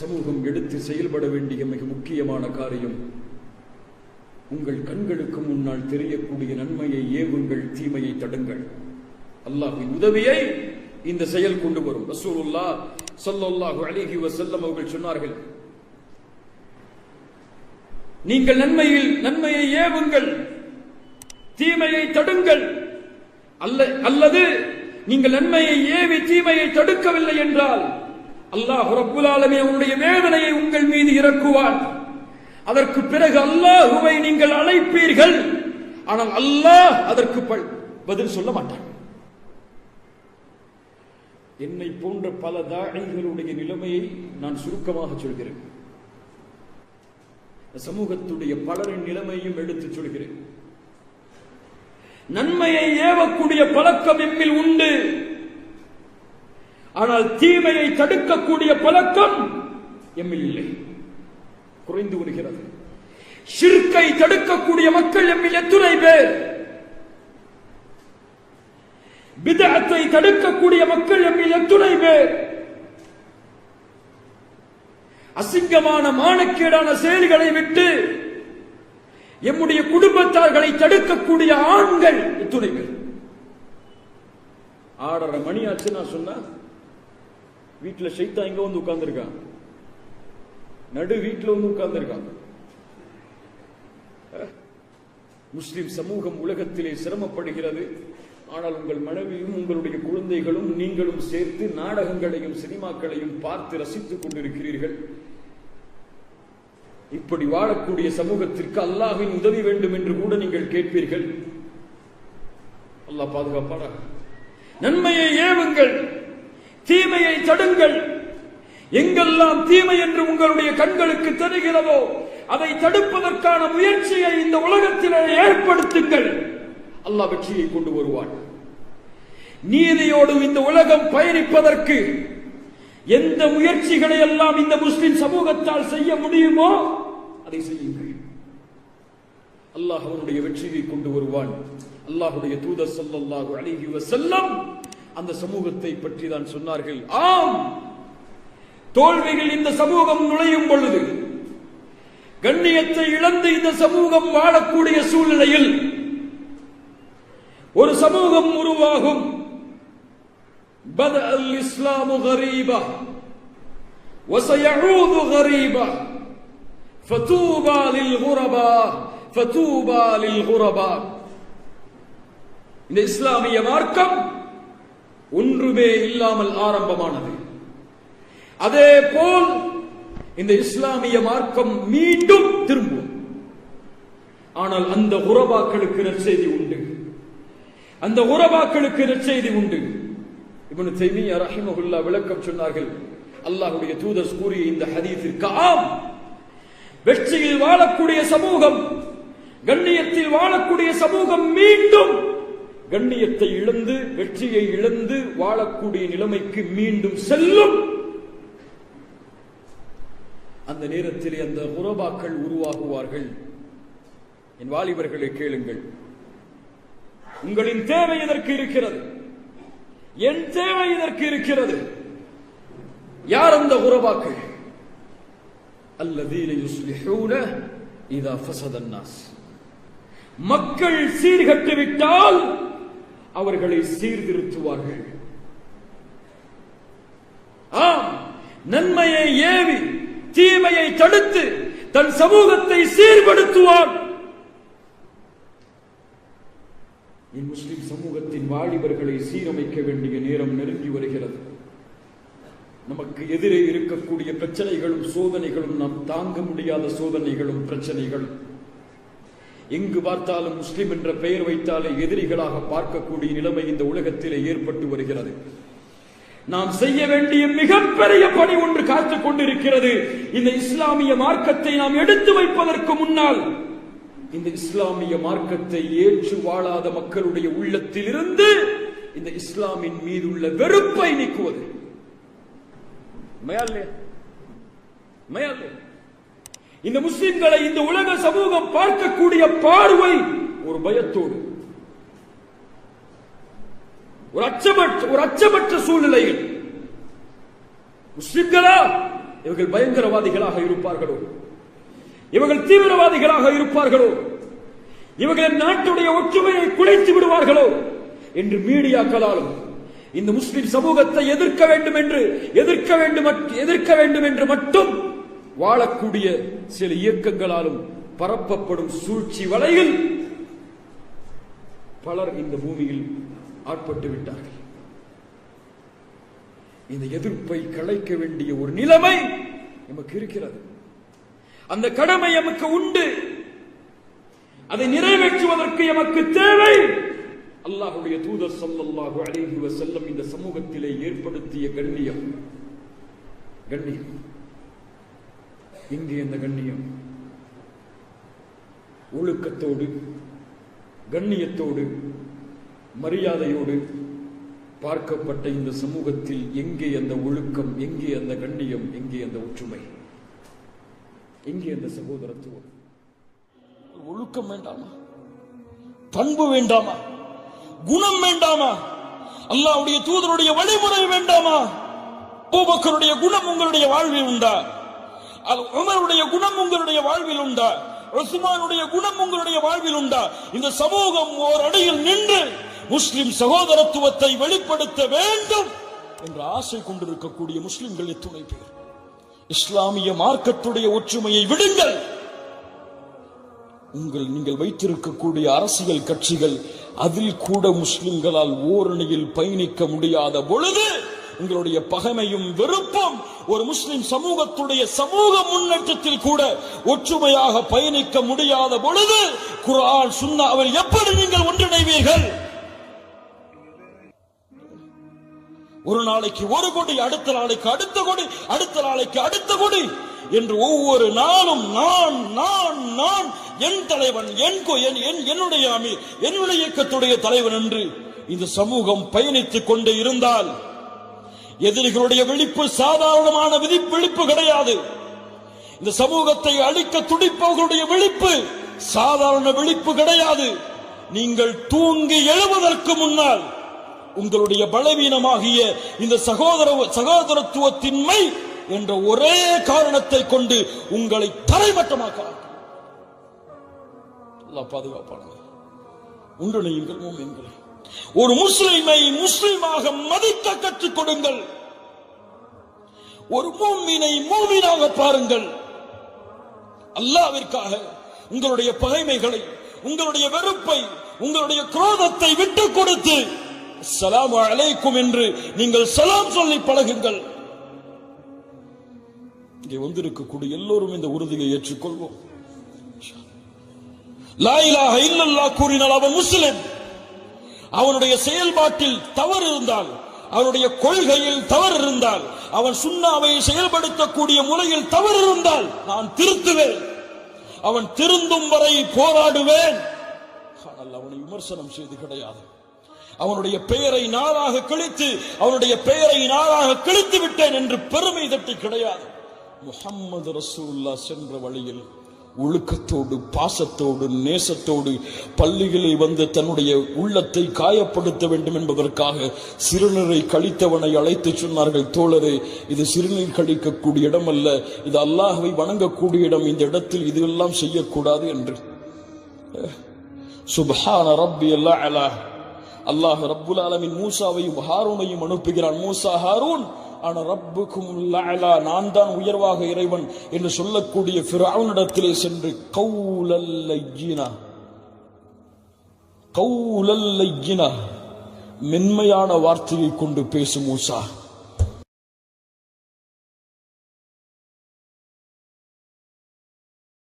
சமூகம் எடுத்து செயல்பட வேண்டிய மிக முக்கியமான காரியம் உங்கள் கண்களுக்கு முன்னால் தெரியக்கூடிய நன்மையை ஏவுங்கள் தீமையை தடுங்கள். அல்லாஹின் உதவியை இந்த செயல் கொண்டு வரும். ரசூலுல்லா ஸல்லல்லாஹு அலைஹி வசல்லம் அவர்கள் சொன்னார்கள் நீங்கள் நன்மையில் நன்மையை ஏவுங்கள் தீமையை தடுங்கள். அல்ல அல்லது நீங்கள் நன்மையை ஏவி தீமையை தடுக்கவில்லை என்றால் அல்லாஹ் ரப்புல் உன்னுடைய வேதனையை உங்கள் மீது இறக்குவார். அதற்கு பிறகு அல்லாஹுவை நீங்கள் அழைப்பீர்கள். ஆனால் அல்லாஹ் அதற்கு ப- பதில் சொல்ல மாட்டான். என்னை போன்ற பல தாழிகளுடைய நிலைமையை நான் சுருக்கமாக சொல்கிறேன். சமூகத்துடைய பலரின் நிலைமையும் எடுத்து சொல்கிறேன். நன்மையை ஏவக்கூடிய பழக்கம் எம்மில் உண்டு. ஆனால் தீமையை தடுக்கக்கூடிய பழக்கம் எம்மில் இல்லை. குறைந்து வருகிறது ஷிர்கை தடுக்கக்கூடிய மக்கள் எம்மில் எத்துணை பேர்? விதத்தை தடுக்கக்கூடிய மக்கள் எம்மில் எத்துணை பேர்? அசிங்கமான மானக்கேடான செயல்களை விட்டு எம்முடைய குடும்பத்தார்களை தடுக்கக்கூடிய ஆண்கள் எத்துணை பேர்? ஆறரை மணி ஆச்சு நான் சொன்னா வீட்டில் ஷைத்தா இங்கே வந்து உட்கார்ந்துருக்கான் நடு வீட்டில் வந்து உட்கார்ந்துருக்கான் முஸ்லிம் சமூகம் உலகத்திலே சிரமப்படுகிறது. ஆனால் உங்கள் மனைவியும் உங்களுடைய குழந்தைகளும் நீங்களும் சேர்த்து நாடகங்களையும் சினிமாக்களையும் பார்த்து ரசித்துக் கொண்டிருக்கிறீர்கள். இப்படி வாழக்கூடிய சமூகத்திற்கு அல்லாஹின் உதவி வேண்டும் என்று கூட நீங்கள் கேட்பீர்கள். அல்லாஹ் பாதுகாப்பாரா நன்மையை ஏவுங்கள். தீமையை தடுங்கள். எங்கெல்லாம் தீமை என்று உங்களுடைய கண்களுக்கு தெரிகிறதோ அதை தடுப்பதற்கான முயற்சியை இந்த உலகத்தில் ஏற்படுத்துங்கள். அல்லாஹ் வெற்றியை கொண்டு வருவான். நீதியோடு இந்த உலகம் பயணிப்பதற்கு எந்த முயற்சிகளை எல்லாம் இந்த முஸ்லிம் சமூகத்தால் செய்ய முடியுமோ அதை செய்யுங்கள். அல்லாஹ் அவனுடைய வெற்றியை கொண்டு வருவான். அல்லாஹுடைய தூதர் ஸல்லல்லாஹு அலைஹி வஸல்லம் அந்த சமூகத்தை பற்றி தான் சொன்னார்கள் ஆம் தோல்விகள் இந்த சமூகம் நுழையும் பொழுது கண்ணியத்தை இழந்து இந்த சமூகம் வாழக்கூடிய சூழ்நிலையில் ஒரு சமூகம் உருவாகும் بدأ الإسلام غريبا وسيعود غريبا فتوبى للغرباء فتوبى للغرباء இந்த இஸ்லாமிய மார்க்கம் ஒன்றுமே இல்லாமல் ஆரம்பமானது. அதே போல் இந்த இஸ்லாமிய மார்க்கம் மீண்டும் திரும்பும். ஆனால் அந்த உறவாக்களுக்கு நற்செய்தி உண்டு. அந்த உறவாக்களுக்கு நற்செய்தி உண்டு. இவனு தைமியா ரஹிமகுல்லா விளக்கம் சொன்னார்கள் அல்லாஹுடைய தூதர் கூறிய இந்த ஹதீஸிற்கு ஆம். வெற்றியில் வாழக்கூடிய சமூகம் கண்ணியத்தில் வாழக்கூடிய சமூகம் மீண்டும் கண்ணியத்தை இழந்து வெற்றியை இழந்து வாழக்கூடிய நிலைமைக்கு மீண்டும் செல்லும். அந்த நேரத்தில் அந்த குரபாக்கள் உருவாகுவார்கள். என் வாலிபர்களை கேளுங்கள். உங்களின் தேவை இதற்கு இருக்கிறது? என் தேவை இதற்கு இருக்கிறது? யார் அந்த குரபாக்கள்? அல்லதீன யுஸ்லிஹூன இதா ஃபஸதன்னாஸ் மக்கள் சீர்கட்டு விட்டால் அவர்களை சீர்திருத்துவார்கள். ஆம் நன்மையை ஏவி தீமையை தடுத்து தன் சமூகத்தை சீர்படுத்துவான். என் முஸ்லிம் சமூகத்தின் வாலிபர்களை சீரமைக்க வேண்டிய நேரம் நெருங்கி வருகிறது. நமக்கு எதிரே இருக்கக்கூடிய பிரச்சனைகளும் சோதனைகளும் நாம் தாங்க முடியாத சோதனைகளும் பிரச்சனைகளும். எங்கு பார்த்தாலும் முஸ்லிம் என்ற பெயர் வைத்தாலே எதிரிகளாக பார்க்கக்கூடிய நிலைமை இந்த உலகத்திலே ஏற்பட்டு வருகிறது நாம் செய்ய வேண்டிய மிகப்பெரிய பணி ஒன்று காத்து கொண்டிருக்கிறது இந்த இஸ்லாமிய மார்க்கத்தை நாம் எடுத்து வைப்பதற்கு முன்னால் இந்த இஸ்லாமிய மார்க்கத்தை ஏற்று வாழாத மக்களுடைய உள்ளத்திலிருந்து இந்த இஸ்லாமின் மீதுள்ள வெறுப்பை நீக்குவது உண்மையா இல்லையா? இந்த முஸ்லிம்களை இந்த உலக சமூகம் பார்க்கக்கூடிய பார்வை ஒரு பயத்தோடு. ஒரு அச்சமற்ற ஒரு அச்சமற்ற சூழ்நிலையில். முஸ்லிம்களா? இவர்கள் பயங்கரவாதிகளாக இருப்பார்களோ? இவர்கள் தீவிரவாதிகளாக இருப்பார்களோ? இவர்கள் நாட்டுடைய ஒற்றுமையை குலைத்து விடுவார்களோ? என்று மீடியாக்களாலும் இந்த முஸ்லிம் சமூகத்தை எதிர்க்க வேண்டும் என்று எதிர்க்க வேண்டும் எதிர்க்க வேண்டும் என்று மட்டும் வாழக்கூடிய சில இயக்கங்களாலும் பரப்பப்படும் சூழ்ச்சி வலையில் பலர் இந்த பூமியில் ஆட்பட்டு விட்டார்கள். இந்த எதிர்ப்பை களைக்க வேண்டிய ஒரு நிலைமை நமக்கு இருக்கிறது. அந்த கடமை எமக்கு உண்டு. அதை நிறைவேற்றுவதற்கு எமக்கு தேவை. அல்லாஹுடைய தூதர் ஸல்லல்லாஹு அலைஹி வசல்லம் இந்த சமூகத்திலே ஏற்படுத்திய கண்ணியம். கண்ணியம். இங்கே இந்த கண்ணியம். ஒழுக்கத்தோடு கண்ணியத்தோடு மரியாதையோடு பார்க்கப்பட்ட இந்த சமூகத்தில் எங்கே அந்த ஒழுக்கம் எங்கே அந்த கண்ணியம் எங்கே அந்த ஒற்றுமை? எங்கே அந்த சகோதரத்துவம்? ஒழுக்கம் வேண்டாமா? பண்பு வேண்டாமா? குணம் வேண்டாமா? அல்லாவுடைய தூதருடைய வழிமுறை வேண்டாமா? பூபக்கருடைய குணம் உங்களுடைய வாழ்வில் உண்டா? உமருடைய குணம் உங்களுடைய வாழ்வில் உண்டா? உஸ்மானுடைய குணம் உங்களுடைய வாழ்வில் உண்டா? இந்த சமூகம் ஓர் அடையில் நின்று முஸ்லிம் சகோதரத்துவத்தை வெளிப்படுத்த வேண்டும் என்ற ஆசை கொண்டிருக்கக்கூடிய முஸ்லிம்கள் எத்துணை பேர். இஸ்லாமிய மார்க்கத்துடைய ஒற்றுமையை விடுங்கள். உங்கள் நீங்கள் வைத்திருக்கக்கூடிய அரசியல் கட்சிகள் அதில் கூட முஸ்லிம்களால் ஓரணியில் பயணிக்க முடியாத பொழுது உங்களுடைய பகைமையும் வெறுப்பும் ஒரு முஸ்லிம் சமூகத்துடைய சமூக முன்னேற்றத்தில் கூட ஒற்றுமையாக பயணிக்க முடியாத பொழுது குர்ஆன் அவர் எப்படி நீங்கள் ஒன்றிணைவீர்கள்? ஒரு நாளைக்கு ஒரு கொடி அடுத்த நாளைக்கு அடுத்த கொடி அடுத்த நாளைக்கு அடுத்த கொடி என்று ஒவ்வொரு நாளும் நான் நான் நான் என் தலைவன் என் கோ என் என்- என்னுடைய அமீர் என்னுடைய இயக்கத்துடைய தலைவன் என்று இந்த சமூகம் பயணித்துக் கொண்டே இருந்தால் எதிரிகளுடைய விழிப்பு சாதாரணமான விதி விழிப்பு கிடையாது. இந்த சமூகத்தை அழிக்க துடிப்பவர்களுடைய விழிப்பு சாதாரண விழிப்பு கிடையாது. நீங்கள் தூங்கி எழுவதற்கு முன்னால் உங்களுடைய பலவீனமாகிய இந்த சகோதர சகோதரத்துவத்தின்மை என்ற ஒரே காரணத்தை கொண்டு உங்களை தரைமட்டமாக்கலாம். பாதுகாப்பான உண்டு நீங்கள் மூமின்களை. ஒரு முஸ்லிமை முஸ்லிமாக மதிக்க கற்றுக் கொடுங்கள். ஒரு மூமினை மூமினாக பாருங்கள். அல்லாவிற்காக உங்களுடைய பகைமைகளை உங்களுடைய வெறுப்பை உங்களுடைய குரோதத்தை விட்டு கொடுத்து சலாம் அழைக்கும் என்று நீங்கள் சலாம் சொல்லி பழகுங்கள். இங்கே வந்திருக்கக்கூடிய எல்லோரும் இந்த உறுதியை ஏற்றுக்கொள்வோம். லாயிலாக இல்லல்லா கூறினால் அவன் முஸ்லிம். அவனுடைய செயல்பாட்டில் தவறு இருந்தால் அவனுடைய கொள்கையில் தவறு இருந்தால் அவன் சுண்ணாவை செயல்படுத்தக்கூடிய முறையில் தவறு இருந்தால் நான் திருத்துவேன். அவன் திருந்தும் வரை போராடுவேன். ஆனால் அவனை விமர்சனம் செய்து கிடையாது. அவனுடைய பெயரை நாளாக கிழித்து அவனுடைய பெயரை நாளாக கிழித்து விட்டேன் என்று பெருமை தட்டி கிடையாது. முஹம்மது ரசூல்லா சென்ற வழியில் ஒழுக்கத்தோடு பாசத்தோடு நேசத்தோடு பள்ளிகளில் வந்து தன்னுடைய உள்ளத்தை காயப்படுத்த வேண்டும் என்பதற்காக சிறுநீரை கழித்தவனை அழைத்து சொன்னார்கள். தோழரே இது சிறுநீர் கழிக்கக்கூடிய இடம் அல்ல இது அல்லாஹவை வணங்கக்கூடிய இடம். இந்த இடத்தில் இதெல்லாம் செய்யக்கூடாது என்று. சுபஹான ரப்பி அல்லாஹ் அல்லாஹ் ரப்புல் ஆலமின் மூசாவையும் ஹாரூனையும் அனுப்புகிறான். மூசா ஹாரூன்! ஆனா ரப்புக்கும் லஅலா நான் தான் உயர்வாக இறைவன் என்று சொல்லக்கூடிய ஃபிரௌனிடத்திலே சென்று கௌலல்லையினா கௌலல்லையினா மென்மையான வார்த்தையை கொண்டு பேசும் மூசா.